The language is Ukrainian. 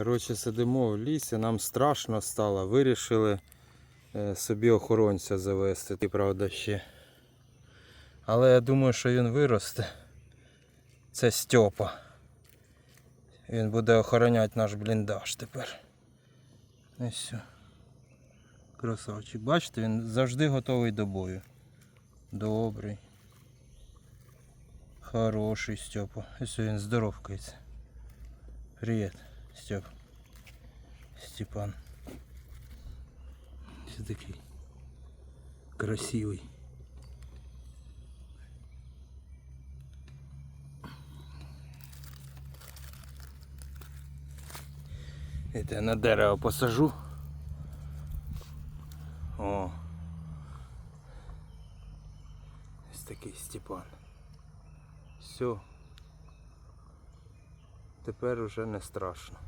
Коротше, сидимо в лісі, нам страшно стало. Вирішили е, собі охоронця завести, ти правда ще. Але я думаю, що він виросте. Це Стьопа. Він буде охороняти наш бліндаж тепер. І все. Красавчик. Бачите, він завжди готовий до бою. Добрий. Хороший Степа. Ось він здоровкається. Привіт, Степ. Степан. Все такий красивий. Это на дерево посажу. О. Ось такий Степан. Все. Тепер уже не страшно.